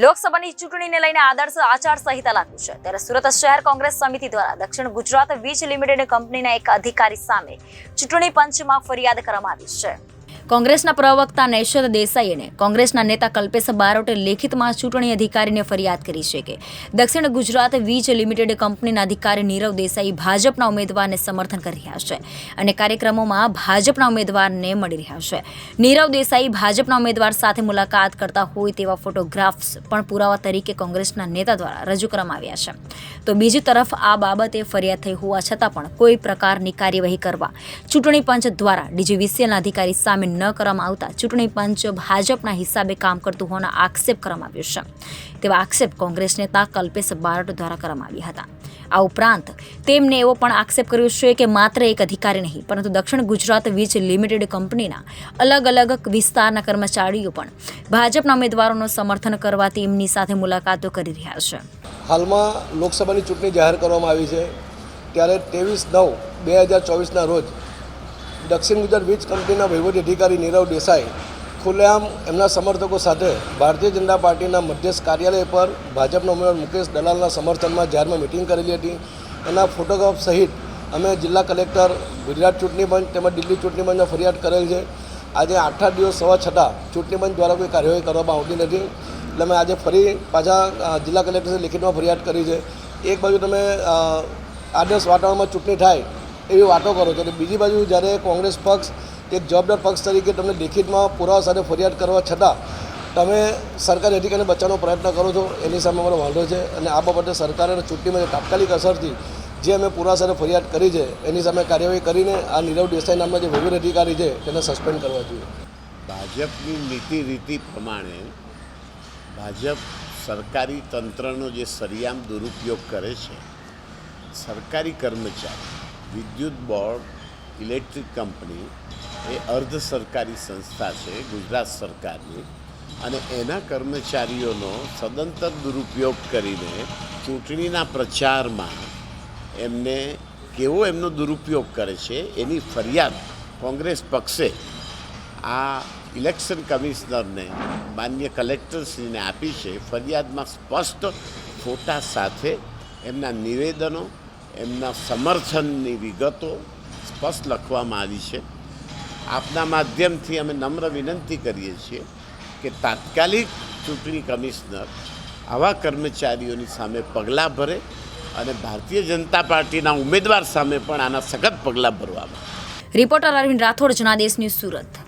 લોકસભાની ચૂંટણીને લઈને આદર્શ આચાર સંહિતા લાગુ છે. ત્યારે સુરત શહેર કોંગ્રેસ સમિતિ દ્વારા દક્ષિણ ગુજરાત વીજ લિમિટેડ કંપનીના એક અધિકારી સામે ચૂંટણી પંચમાં ફરિયાદ કરવામાં આવી છે. કોંગ્રેસના પ્રવક્તા નૈશદ દેસાઈએ કોંગ્રેસના નેતા કલ્પેશ બારોટે લેખિતમાં ચૂંટણી અધિકારીને ફરિયાદ કરી છે કે દક્ષિણ ગુજરાત વીજ લિમિટેડ કંપનીના અધિકારી નીરવ દેસાઈ ભાજપના ઉમેદવારને સમર્થન કરી રહ્યા છે અને કાર્યક્રમોમાં ભાજપના ઉમેદવારને મળી રહ્યા છે. નીરવ દેસાઈ ભાજપના ઉમેદવાર સાથે મુલાકાત કરતા હોય તેવા ફોટોગ્રાફ્સ પણ પુરાવા તરીકે કોંગ્રેસના નેતા દ્વારા રજૂ કરવામાં આવ્યા છે. તો બીજી તરફ આ બાબતે ફરિયાદ થઈ હોવા છતાં પણ કોઈ પ્રકારની કાર્યવાહી કરવા ચૂંટણી પંચ દ્વારા ડીજીવીસીએલના અધિકારી સામે ન કરવામાં આવતા ચૂંટણી પંચ ભાજપના હિસાબે કામ કરતું હોવાના આક્ષેપ કરવામાં આવ્યો છે. તેવા આક્ષેપ કોંગ્રેસ નેતા કલ્પેશ બારટ દ્વારા કરવામાં આવ્યા હતા. આ ઉપરાંત તેમને એવો પણ આક્ષેપ કર્યો છે કે માત્ર એક અધિકારી નહીં, પરંતુ દક્ષિણ ગુજરાત વીજ લિમિટેડ કંપનીના અલગ અલગ વિસ્તારના કર્મચારીઓ પણ ભાજપના ઉમેદવારોનું સમર્થન કરવા તેમની સાથે મુલાકાતો કરી રહ્યા છે. હાલમાં લોકસભાની ચૂંટણી જાહેર કરવામાં આવી છે. ત્યારે ત્રેવીસ નવ બે હજાર ચોવીસના રોજ દક્ષિણ ગુજરાત વીજ કંપનીના વહીવટી અધિકારી નીરવ દેસાઈ ખુલ્લેઆમ એમના સમર્થકો સાથે ભારતીય જનતા પાર્ટીના મધ્યસ્થ કાર્યાલય પર ભાજપના ઉમેદવાર મુકેશ દલાલના સમર્થનમાં જાહેરમાં મિટિંગ કરેલી હતી. એના ફોટોગ્રાફ સહિત અમે જિલ્લા કલેક્ટર, ગુજરાત ચૂંટણી પંચ તેમજ દિલ્હી ચૂંટણી પંચમાં ફરિયાદ કરેલ છે. આજે આઠ આઠ દિવસ સવા છતાં ચૂંટણી પંચ દ્વારા કોઈ કાર્યવાહી કરવામાં આવતી નથી. એટલે અમે આજે ફરી પાછા જિલ્લા કલેક્ટરે લિખિતમાં ફરિયાદ કરી છે. એક બાજુ તમે આદર્શ વાતાવરણમાં ચૂંટણી થાય એવી વાતો કરો છો. અને બીજી બાજુ જ્યારે કોંગ્રેસ પક્ષ એક જવાબદાર પક્ષ તરીકે તમને લેખિતમાં પુરાવા સાથે ફરિયાદ કરવા છતાં તમે સરકારી અધિકારીને બચાવવાનો પ્રયત્ન કરો છો, એની સામે અમારો વાંધો છે અને આ બાબતે સરકારે ચૂંટણીમાં તાત્કાલિક અસરથી જે અમે પુરાવા સાથે ફરિયાદ કરી છે, એની સામે કાર્યવાહી કરીને આ નીરવ દેસાઈ નામના જે વહીવટ અધિકારી છે, તેને સસ્પેન્ડ કરવા જોઈએ. ભાજપની નીતિ રીતિ પ્રમાણે ભાજપ સરકારી તંત્રનો જે સરિયામ દુરુપયોગ કરે છે, સરકારી કર્મચારી વિદ્યુત બોર્ડ, ઇલેક્ટ્રિક કંપની, એ અર્ધ સરકારી સંસ્થા છે, ગુજરાત સરકારની, અને એના કર્મચારીઓનો સદંતર દુરુપયોગ કરીને ચૂંટણીના પ્રચારમાં એમને કેવો એમનો દુરુપયોગ કરે છે, એની ફરિયાદ કોંગ્રેસ પક્ષે આ ઇલેક્શન કમિશનરને, માન્ય કલેક્ટરશ્રીને આપી છે. ફરિયાદમાં સ્પષ્ટ ફોટા સાથે એમના નિવેદનો એમના સમર્થનની વિગતો સ્પષ્ટ લખવામાં આવી છે આપના માધ્યમથી અમે નમ્ર વિનંતી કરીએ છીએ કે તાત્કાલિક ચૂંટણી કમિશનર આવા કર્મચારીઓની સામે પગલાં ભરે અને ભારતીય જનતા પાર્ટીના ઉમેદવાર સામે પણ આના સખત પગલાં ભરવામાં. Reporter Arvind Rathod Janadesh news Surat